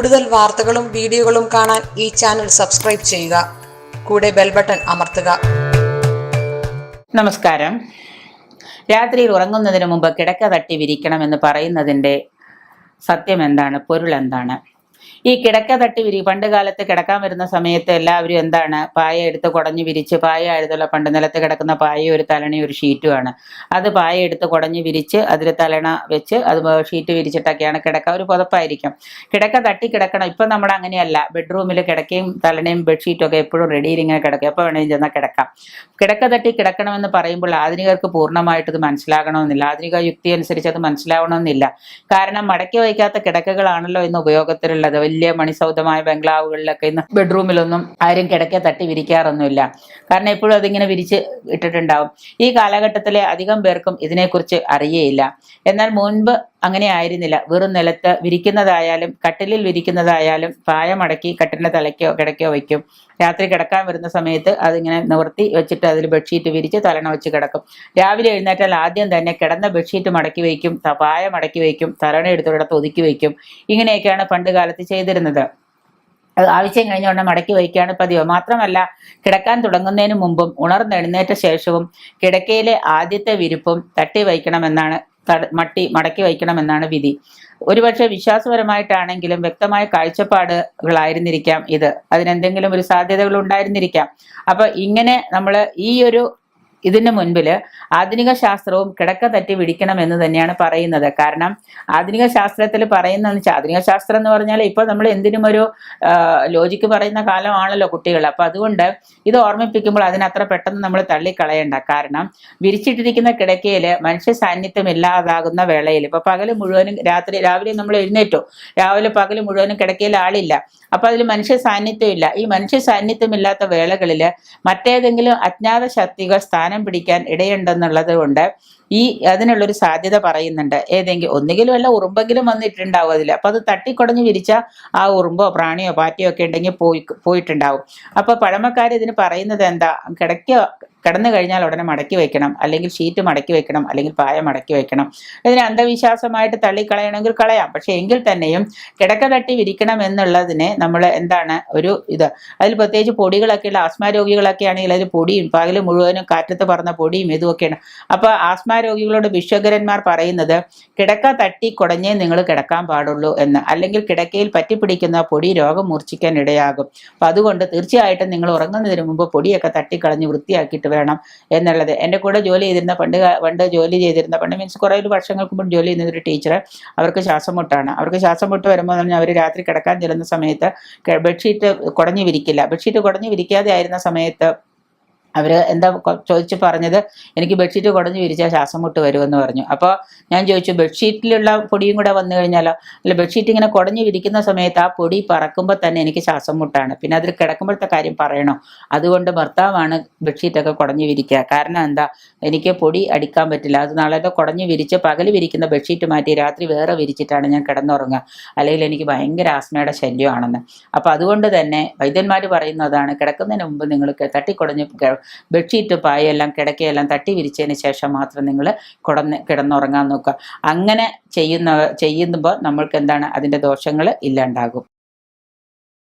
കൂടുതൽ വാർത്തകളും വീഡിയോകളും കാണാൻ ഈ ചാനൽ സബ്സ്ക്രൈബ് ചെയ്യുക. കൂടെ ബെൽ ബട്ടൺ അമർത്തുക. നമസ്കാരം. രാത്രിയിൽ ഉറങ്ങുന്നതിന് മുമ്പ് കിടക്ക തട്ടി വിരിക്കണം എന്ന് പറയുന്നതിന്റെ സത്യം എന്താണ് പൊരുൾ എന്താണ്? ഈ കിടക്ക തട്ടി വിരി പണ്ട് കാലത്ത് കിടക്കാൻ വരുന്ന സമയത്ത് എല്ലാവരും എന്താണ് പായ എടുത്ത് കുടഞ്ഞു വിരിച്ച് പായ ആയതുള്ള പണ്ട് നിലത്ത് കിടക്കുന്ന പായ ഒരു തലണി ഒരു ഷീറ്റുമാണ് അത് പായ എടുത്ത് കുടഞ്ഞു വിരിച്ച് അതിൽ തലണ വെച്ച് അത് ഷീറ്റ് വിരിച്ചിട്ടൊക്കെയാണ് കിടക്ക. ഒരു പുതപ്പായിരിക്കും. കിടക്ക തട്ടി കിടക്കണം. ഇപ്പം നമ്മൾ അങ്ങനെയല്ല. ബെഡ്റൂമിൽ കിടക്കയും തലണയും ബെഡ്ഷീറ്റും ഒക്കെ എപ്പോഴും റെഡിയിൽ ഇങ്ങനെ കിടക്കും. എപ്പോൾ വേണമെങ്കിലും ചെന്നാൽ കിടക്കാം. കിടക്ക തട്ടി കിടക്കണമെന്ന് പറയുമ്പോൾ ആധുനികർക്ക് പൂർണമായിട്ട് ഇത് മനസ്സിലാകണമെന്നില്ല. ആധുനിക യുക്തി അനുസരിച്ച് അത് മനസ്സിലാവണമെന്നില്ല. കാരണം മടക്കി വയ്ക്കാത്ത കിടക്കകളാണല്ലോ ഇന്ന് ഉപയോഗത്തിലുള്ളത്. വലിയ മണിസൗധമായ ബംഗ്ലാവുകളിലൊക്കെ ഇന്ന് ബെഡ്റൂമിലൊന്നും ആരും കിടക്കെ തട്ടി വിരിക്കാറൊന്നുമില്ല. കാരണം എപ്പോഴും അതിങ്ങനെ വിരിച്ച് ഇട്ടിട്ടുണ്ടാവും. ഈ കാലഘട്ടത്തിലെ അധികം പേർക്കും ഇതിനെക്കുറിച്ച് അറിയേയില്ല. എന്നാൽ മുൻപ് അങ്ങനെ ആയിരുന്നില്ല. വെറും നിലത്ത് വിരിക്കുന്നതായാലും കട്ടിലിൽ വിരിക്കുന്നതായാലും പായമടക്കി കട്ടിലിന്റെ തലയ്ക്കോ കിടക്കോ വയ്ക്കും. രാത്രി കിടക്കാൻ വരുന്ന സമയത്ത് അതിങ്ങനെ നിവർത്തി വെച്ചിട്ട് അതിൽ ബെഡ്ഷീറ്റ് വിരിച്ച് തലണ വെച്ച് കിടക്കും. രാവിലെ എഴുന്നേറ്റാൽ ആദ്യം തന്നെ കിടന്ന ബെഡ്ഷീറ്റ് മടക്കി വയ്ക്കും പായ മടക്കി വയ്ക്കും തലണ എടുത്തിടത്ത് ഒതുക്കി വയ്ക്കും. ഇങ്ങനെയൊക്കെയാണ് പണ്ട് കാലത്ത് ചെയ്തിരുന്നത്. ആവശ്യം കഴിഞ്ഞ ഉടനെ മടക്കി വയ്ക്കുകയാണ് പതിവ്. മാത്രമല്ല കിടക്കാൻ തുടങ്ങുന്നതിന് മുമ്പും ഉണർന്നെഴുന്നേറ്റ ശേഷവും കിടക്കയിലെ ആദ്യത്തെ വിരിപ്പും തട്ടി വയ്ക്കണമെന്നാണ് മട്ടി മടക്കി വയ്ക്കണമെന്നാണ് വിധി. ഒരുപക്ഷെ വിശ്വാസപരമായിട്ടാണെങ്കിലും വ്യക്തമായ കാഴ്ചപ്പാടുകളായിരുന്നിരിക്കാം ഇത്. അതിനെന്തെങ്കിലും ഒരു സാധ്യതകൾ ഉണ്ടായിരുന്നിരിക്കാം അപ്പൊ ഇങ്ങനെ നമ്മൾ ഈ ഒരു ഇതിന് മുൻപിൽ ആധുനിക ശാസ്ത്രവും കിടക്ക തട്ടി പിടിക്കണം എന്ന് തന്നെയാണ് പറയുന്നത്. കാരണം ആധുനിക ശാസ്ത്രത്തിൽ പറയുന്നതെന്ന് വെച്ചാൽ ആധുനിക ശാസ്ത്രം എന്ന് പറഞ്ഞാൽ ഇപ്പോൾ നമ്മൾ എന്തിനും ഒരു ലോജിക്ക് പറയുന്ന കാലമാണല്ലോ കുട്ടികൾ അപ്പൊ അതുകൊണ്ട് ഇത് ഓർമ്മിപ്പിക്കുമ്പോൾ അതിനത്ര പെട്ടെന്ന് നമ്മൾ തള്ളിക്കളയണ്ട. കാരണം വിരിച്ചിട്ടിരിക്കുന്ന കിടക്കയിൽ മനുഷ്യ സാന്നിധ്യം ഇല്ലാതാകുന്ന വേളയിൽ ഇപ്പൊ പകൽ മുഴുവനും രാത്രി രാവിലെ നമ്മൾ എഴുന്നേറ്റു. രാവിലെ പകൽ മുഴുവനും കിടക്കയിൽ ആളില്ല. അപ്പൊ അതിൽ മനുഷ്യ സാന്നിധ്യം ഇല്ല. ഈ മനുഷ്യ സാന്നിധ്യം ഇല്ലാത്ത വേളകളിൽ മറ്റേതെങ്കിലും അജ്ഞാത ശക്തികൾ സ്ഥാനം പിടിക്കാൻ ഇടയുണ്ടെന്നുള്ളത് കൊണ്ട് ഈ അതിനുള്ളൊരു സാധ്യത പറയുന്നുണ്ട്. ഏതെങ്കിലും ഒന്നുകിലും അല്ല ഉറുമ്പെങ്കിലും വന്നിട്ടുണ്ടാവും അതിൽ അപ്പൊ അത് തട്ടിക്കുടഞ്ഞ് വിരിച്ച ആ ഉറുമ്പോ പ്രാണിയോ പാറ്റയോ ഒക്കെ ഉണ്ടെങ്കിൽ പോയി പോയിട്ടുണ്ടാവും. അപ്പൊ പഴമക്കാർ ഇതിന് പറയുന്നത് എന്താ? കിടക്ക കിടന്നു കഴിഞ്ഞാൽ ഉടനെ മടക്കി വെക്കണം അല്ലെങ്കിൽ ഷീറ്റ് മടക്കി വെക്കണം അല്ലെങ്കിൽ പായ മടക്കി വെക്കണം ഇതിനെ അന്ധവിശ്വാസമായിട്ട് തള്ളിക്കളയണമെങ്കിൽ കളയാം. പക്ഷെ എങ്കിൽ തന്നെയും കിടക്ക തട്ടി വിരിക്കണം എന്നുള്ളതിനെ നമ്മൾ എന്താണ് ഒരു ഇത്. അതിൽ പ്രത്യേകിച്ച് പൊടികളൊക്കെയുള്ള ആസ്മ രോഗികളൊക്കെ ആണെങ്കിൽ അതിൽ പൊടിയും പകൽ മുഴുവനും കാറ്റത്ത് പറന്ന പൊടിയും ഇതുമൊക്കെയാണ്. അപ്പൊ ആസ്മ രോഗികളോട് വിശ്വകരന്മാർ പറയുന്നത് കിടക്ക തട്ടി കുടഞ്ഞേ നിങ്ങൾ കിടക്കാൻ പാടുള്ളൂ എന്ന്. അല്ലെങ്കിൽ കിടക്കയിൽ പറ്റിപ്പിടിക്കുന്ന പൊടി രോഗം മൂർച്ഛിക്കാൻ ഇടയാകും. അപ്പൊ അതുകൊണ്ട് തീർച്ചയായിട്ടും നിങ്ങൾ ഉറങ്ങുന്നതിന് മുമ്പ് പൊടിയൊക്കെ തട്ടിക്കളഞ്ഞ് വൃത്തിയാക്കിയിട്ട് വേണം എന്നുള്ളത്. എന്റെ കൂടെ ജോലി ചെയ്തിരുന്ന പണ്ട് പണ്ട് ജോലി ചെയ്തിരുന്ന പണ്ട് മീൻസ് കുറേ ഒരു വർഷങ്ങൾക്ക് മുമ്പ് ജോലി ചെയ്യുന്ന ഒരു ടീച്ചർ അവർക്ക് ശ്വാസം മുട്ടാണ്. അവർക്ക് ശ്വാസം മുട്ട് വരുമ്പോൾ പറഞ്ഞാൽ അവർ രാത്രി കിടക്കാൻ ചെല്ലുന്ന സമയത്ത് ബെഡ്ഷീറ്റ് കുടഞ്ഞു വിരിക്കില്ല. ബെഡ്ഷീറ്റ് കുടഞ്ഞു വിരിക്കാതെ ആയിരുന്ന സമയത്ത് അവർ എന്താ ചോദിച്ച് പറഞ്ഞത് എനിക്ക് ബെഡ്ഷീറ്റ് കുടഞ്ഞു വിരിച്ചാൽ ശ്വാസം മുട്ട് വരുമെന്ന് പറഞ്ഞു. അപ്പോൾ ഞാൻ ചോദിച്ചു ബെഡ്ഷീറ്റിലുള്ള പൊടിയും കൂടെ വന്നു കഴിഞ്ഞാലോ? അല്ല ബെഡ്ഷീറ്റ് ഇങ്ങനെ കുടഞ്ഞു വിരിക്കുന്ന സമയത്ത് ആ പൊടി പറക്കുമ്പോൾ തന്നെ എനിക്ക് ശ്വാസം മുട്ടാണ്. പിന്നെ അതിൽ കിടക്കുമ്പോഴത്തെ കാര്യം പറയണോ? അതുകൊണ്ട് ഭർത്താവാണ് ബെഡ്ഷീറ്റൊക്കെ കുടഞ്ഞു വിരിക്കുക. കാരണം എന്താ? എനിക്ക് പൊടി അടിക്കാൻ പറ്റില്ല. അത് നാളെ കുടഞ്ഞു വിരിച്ച് പകൽ വിരിക്കുന്ന ബെഡ്ഷീറ്റ് മാറ്റി രാത്രി വേറെ വിരിച്ചിട്ടാണ് ഞാൻ കിടന്നുറങ്ങുക. അല്ലെങ്കിൽ എനിക്ക് ഭയങ്കര ആസ്മയുടെ ശല്യമാണെന്ന്. അപ്പോൾ അതുകൊണ്ട് തന്നെ വൈദ്യന്മാർ പറയുന്നതാണ് കിടക്കുന്നതിന് മുമ്പ് നിങ്ങൾ തട്ടിക്കുടഞ്ഞ് ബെഡ്ഷീറ്റ് പായെല്ലാം കിടക്കയെല്ലാം തട്ടി വിരിച്ചതിന് ശേഷം മാത്രം നിങ്ങൾ കുടന്ന് കിടന്നുറങ്ങാൻ നോക്കുക. അങ്ങനെ ചെയ്യുന്ന ചെയ്യുമ്പോൾ നമ്മൾക്ക് എന്താണ്? അതിന്റെ ദോഷങ്ങൾ ഇല്ലാണ്ടാകും.